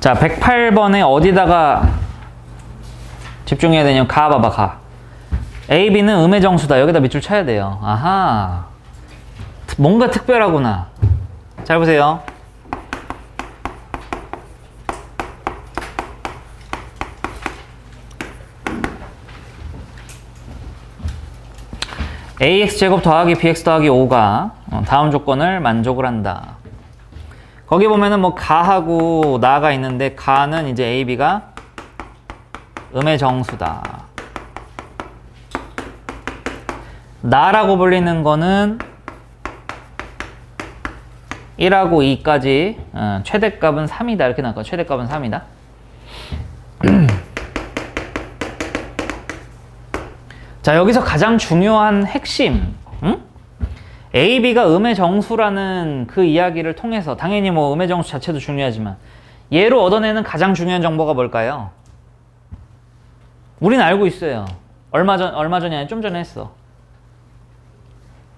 자, 108번에 어디다가 집중해야 되냐면 가 봐봐 가. A, B는 음의 정수다. 여기다 밑줄 쳐야 돼요. 아하. 뭔가 특별하구나. 잘 보세요. ax제곱 더하기 bx 더하기 5가 다음 조건을 만족을 한다. 거기 보면은 뭐 가하고 나가 있는데 가는 이제 a, b가 음의 정수다. 나라고 불리는 거는 1하고 2까지 어, 최대값은 3이다 이렇게 나올 거야. 최대값은 3이다. 자 여기서 가장 중요한 핵심 응? A, B가 음의 정수라는 그 이야기를 통해서 당연히 뭐 음의 정수 자체도 중요하지만 얘로 얻어내는 가장 중요한 정보가 뭘까요? 우리는 알고 있어요. 얼마 전 얼마 전이 아니라 좀 전에 했어.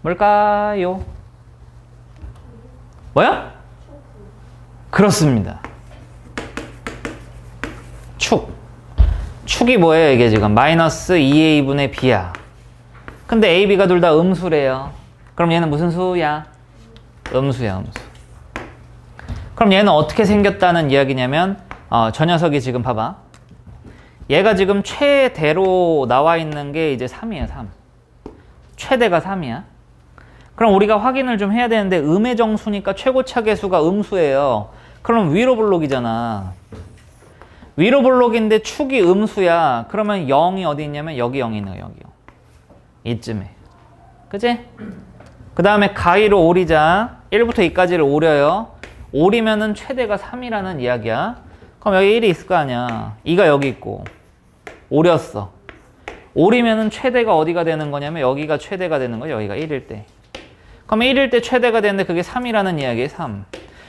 뭘까요? 뭐야? 그렇습니다. 축. 축이 뭐예요, 이게 지금? 마이너스 2a분의 b야. 근데 a, b가 둘 다 음수래요. 그럼 얘는 무슨 수야? 음수야, 음수. 그럼 얘는 어떻게 생겼다는 이야기냐면, 어, 저 녀석이 지금 봐봐. 얘가 지금 최대로 나와 있는 게 이제 3이야, 3. 최대가 3이야. 그럼 우리가 확인을 좀 해야 되는데 음의 정수니까 최고차 계 수가 음수예요. 그럼 위로 블록이잖아. 위로 블록인데 축이 음수야. 그러면 0이 어디 있냐면 여기 0이 있네요. 여기 0. 이쯤에. 그지? 그 다음에 가위로 오리자. 1부터 2까지를 오려요. 오리면은 최대가 3이라는 이야기야. 그럼 여기 1이 있을 거 아니야. 2가 여기 있고. 오렸어. 오리면은 최대가 어디가 되는 거냐면 여기가 최대가 되는 거야. 여기가 1일 때. 그럼 1일 때 최대가 되는데 그게 3이라는 이야기예요. 3.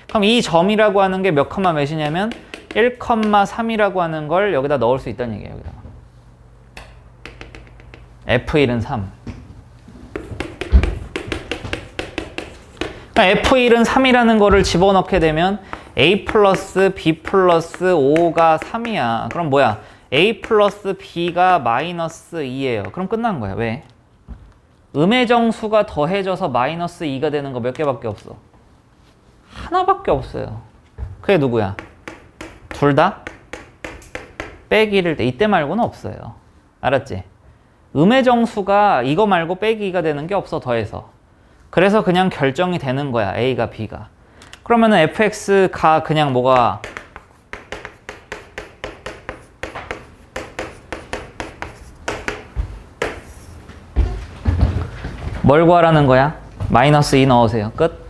그럼 이 점이라고 하는 게 몇 컴마 몇이냐면 1,3이라고 하는 걸 여기다 넣을 수 있다는 얘기예요. 여기다. F1은 3. F1은 3이라는 거를 집어넣게 되면 A 플러스 B 플러스 5가 3이야. 그럼 뭐야? A 플러스 B가 마이너스 2예요. 그럼 끝난 거야. 왜? 음의 정수가 더해져서 마이너스 2가 되는 거 몇 개밖에 없어? 하나밖에 없어요. 그게 누구야? 둘 다 빼기를 때 이때 말고는 없어요. 알았지? 음의 정수가 이거 말고 빼기가 되는 게 없어 더해서. 그래서 그냥 결정이 되는 거야. A가 B가. 그러면은 fx가 그냥 뭐가 뭘 구하라는 거야? 마이너스 2 넣으세요. 끝.